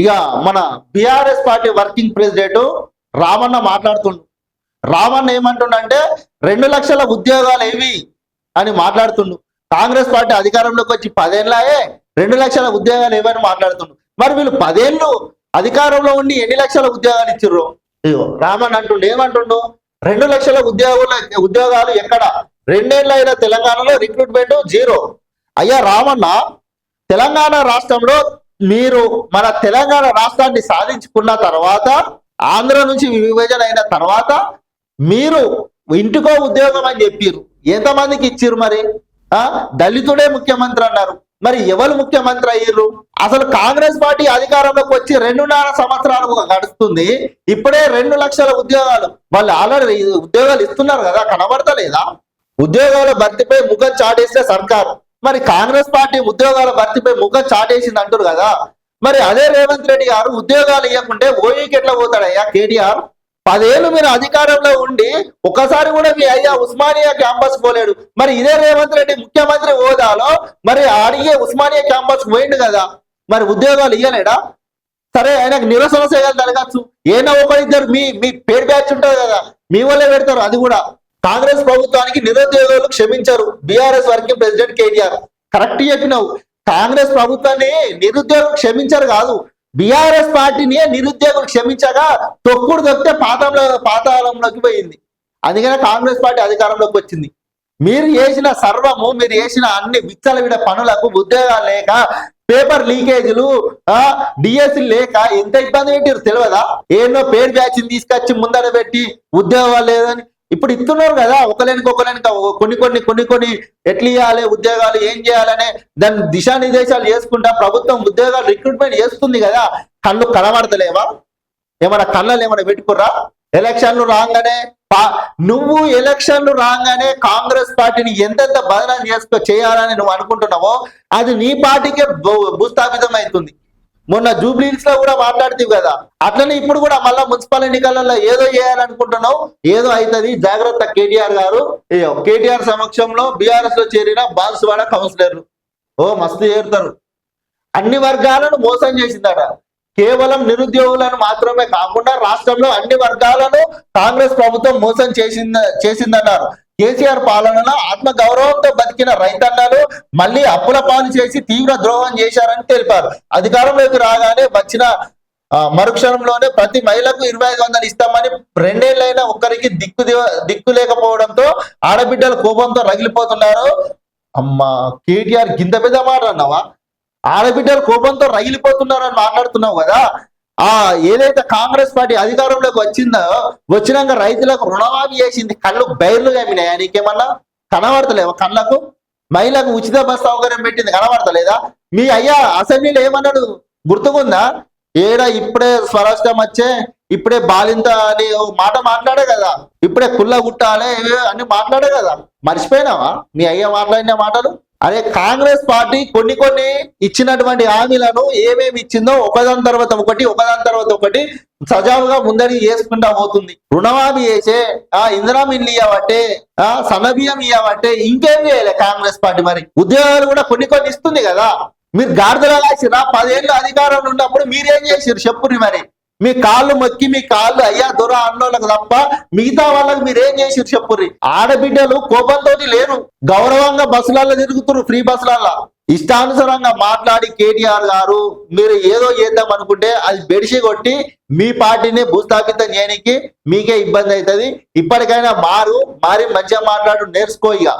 ఇక మన BRS party working president Ramanna మాట్లాడుతుండు. రామన్న ఏమంటుండంటే రెండు లక్షల ఉద్యోగాలు ఏవి అని మాట్లాడుతుండు. కాంగ్రెస్ పార్టీ అధికారంలోకి వచ్చి పదేళ్ళయే రెండు లక్షల ఉద్యోగాలు ఏవని మాట్లాడుతుండు. మరి వీళ్ళు పదేళ్ళు అధికారంలో ఉండి ఎన్ని లక్షల ఉద్యోగాలు ఇచ్చిర్రు? ఇదిగో రామన్ అంటుండు ఏమంటుండు? రెండు లక్షల ఉద్యోగుల ఉద్యోగాలు ఎక్కడ? రెండేళ్ళు అయిన తెలంగాణలో రిక్రూట్మెంట్ జీరో. అయ్యా రామన్న తెలంగాణ రాష్ట్రంలో మీరు మన తెలంగాణ రాష్ట్రాన్ని సాధించుకున్న తర్వాత ఆంధ్ర నుంచి విభజన అయిన తర్వాత మీరు ఇంటికో ఉద్యోగం అని చెప్పిర్రు. ఎంతమందికి ఇచ్చిర్రు మరి? ఆ? దళితుడే ముఖ్యమంత్రి అన్నారు. మరి ఎవరు ముఖ్యమంత్రి అయ్యారు అసలు కాంగ్రెస్ పార్టీ అధికారంలోకి వచ్చి రెండున్నర సంవత్సరాలు గడుస్తుంది. ఇప్పుడే రెండు లక్షల ఉద్యోగాలు. వాళ్ళు ఆల్రెడీ ఉద్యోగాలు ఇస్తున్నారు కదా కనబడతలేదా? ఉద్యోగాల భర్తీపై ముఖం చాటేస్తే సర్కారు. మరి కాంగ్రెస్ పార్టీ ఉద్యోగాల భర్తీపై ముఖం చాటేసింది అంటారు కదా. మరి అదే రేవంత్ రెడ్డి గారు ఉద్యోగాలు ఇవ్వకుంటే ఓఈకి ఎట్లా పోతాడయ్యా కేటీఆర్? పదేళ్ళు మీరు అధికారంలో ఉండి ఒకసారి కూడా మీ అయ్యా ఉస్మానియా క్యాంపస్ పోలేడు. మరి ఇదే రేవంత్ రెడ్డి ముఖ్యమంత్రి హోదాలో మరి అడిగే ఉస్మానియా క్యాంపస్ పోయిండు కదా. మరి ఉద్యోగాలు ఇయ్యలేడా? సరే ఆయనకు నిరసన సేవలు జరగచ్చు? ఏనా ఒకరిద్దరు మీ మీ పేరు బ్యాచ్ ఉంటుంది కదా. మీ వల్లే పెడతారు అది కూడా. కాంగ్రెస్ ప్రభుత్వానికి నిరుద్యోగులు క్షమించారు. BRS working president KTR. Correct చెప్పినావు. కాంగ్రెస్ ప్రభుత్వాన్ని నిరుద్యోగులు క్షమించారు కాదు. బీఆర్ఎస్ పార్టీని నిరుద్యోగులు క్షమించగా తొక్కుడు తొక్కితే పాతంలో పాతాళంలోకి పోయింది. అందుకనే కాంగ్రెస్ పార్టీ అధికారంలోకి వచ్చింది. మీరు చేసిన సర్వము మీరు చేసిన అన్ని విచ్చలవిడ పనులకు ఉద్యోగాలు లేక పేపర్ లీకేజీలు ఆ డిఎస్సి లేక ఎంత ఇబ్బంది పెట్టారు తెలియదా? ఏదో పేరు బ్యాచ్ని తీసుకొచ్చి ముందర పెట్టి ఉద్యోగాలు లేదని ఇప్పుడు ఇస్తున్నారు కదా ఒకలేనికి ఒకలేనికి కొన్ని కొన్ని కొన్ని కొన్ని ఎట్లా ఇవ్వాలి ఉద్యోగాలు ఏం చేయాలనే దాని దిశానిర్దేశాలు చేసుకుంటా ప్రభుత్వం ఉద్యోగాలు రిక్రూట్మెంట్ చేస్తుంది కదా కళ్ళు కనబడతలేవా? ఏమైనా కళ్ళలు ఏమైనా పెట్టుకుర్రా? ఎలక్షన్లు రాగానే పా- నువ్వు ఎలక్షన్లు రాగానే కాంగ్రెస్ పార్టీని ఎంతెంత బదనం చేసుకో చేయాలని నువ్వు అనుకుంటున్నావో అది నీ పార్టీకే భూ- భూస్థాపితం అవుతుంది మొన్న జూబ్లీస్లో కూడా మాట్లాడుతీవి కదా. అట్లనే ఇప్పుడు కూడా మళ్ళా మున్సిపల్ ఎన్నికలలో ఏదో చేయాలనుకుంటున్నావు ఏదో అవుతుంది జాగ్రత్త కేటీఆర్ గారు. కేటీఆర్ సమక్షంలో బీఆర్ఎస్లో చేరిన బాన్సువాడ కౌన్సిలర్లు. ఓ మస్తు చేరుతారు. అన్ని వర్గాలను మోసం చేసిందట. కేవలం నిరుద్యోగులను మాత్రమే కాకుండా రాష్ట్రంలో అన్ని వర్గాలను కాంగ్రెస్ ప్రభుత్వం మోసం చేసింద చేసిందన్నారు. కేసీఆర్ పాలనలో ఆత్మ గౌరవంతో బతికిన రైతన్నలు మళ్ళీ అప్పుల పాలు చేసి తీవ్ర ద్రోహం చేశారని తెలిపారు. అధికారంలోకి రాగానే వచ్చిన మరుక్షణంలోనే ప్రతి మహిళకు ఇరవై ఐదు వందలు ఇస్తామని రెండేళ్ళైనా ఒక్కరికి దిక్కు దిక్కు లేకపోవడంతో ఆడబిడ్డలు కోపంతో రగిలిపోతున్నారు. అమ్మా కేటీఆర్ గింత పెద్ద మాట అన్నావా? ఆడబిడ్డలు కోపంతో రగిలిపోతున్నారని మాట్లాడుతున్నావు కదా? ఆ ఏదైతే కాంగ్రెస్ పార్టీ అధికారంలోకి వచ్చిందో వచ్చినాక రైతులకు రుణమాఫీ చేసింది కళ్ళు బయర్లు కమ్మినాయా? నీకేమన్నా కనబడతలేవా కళ్ళకు? మహిళకు ఉచిత బస్ సౌకర్యం పెట్టింది కనబడతలేదా? మీ అయ్యా అసెంబ్లీలో ఏమన్నాడు? గుర్తుకుందా? ఏడా ఇప్పుడే స్వరాష్ట్రం వచ్చే ఇప్పుడే బాలింత అని మాట మాట్లాడే కదా. ఇప్పుడే కుల్ల గుట్టాలే అని మాట్లాడే కదా. మర్చిపోయినావా? మీ అయ్య మాట్లాడిన మాటలు? అదే కాంగ్రెస్ పార్టీ కొన్ని కొన్ని ఇచ్చినటువంటి హామీలను ఏమేమి ఇచ్చిందో ఒకదాని తర్వాత ఒకటి ఒకదాని తర్వాత ఒకటి సజావుగా ముందడి చేసుకుంటా పోతుంది. రుణమాఫీ చేసే ఆ ఇందిరామ్ ఇల్లు ఇవ్వబట్టే ఆ సన్నబియ్యం ఇవ్వబట్టే ఇంకేం చేయలే కాంగ్రెస్ పార్టీ మరి? ఉద్యోగాలు కూడా కొన్ని కొన్ని ఇస్తుంది కదా. మీరు గాడిదలా కాసిరా పదేళ్ళు అధికారంలో ఉన్నప్పుడు మీరేం చేసిరు చెప్పుర్రి మరి. మీ కాళ్ళు మొక్కి మీ కాళ్ళు అయ్యా దొర అన్నోళ్ళకి తప్ప మిగతా వాళ్ళకి మీరేం చేసిరు చెప్పుర్రి? ఆడబిడ్డలు కోపంతో లేరు. గౌరవంగా బస్సులలో తిరుగుతున్నారు ఫ్రీ బస్సులలో ఇష్టానుసారంగా మాట్లాడి కేటీఆర్ గారు మీరు ఏదో చేద్దాం అనుకుంటే అది బెడిసి కొట్టి మీ పార్టీని భూస్థాపితం చేయడానికి మీకే ఇబ్బంది అవుతుంది. ఇప్పటికైనా మారు మారి మంచిగా మాట్లాడు నేర్చుకో ఇక.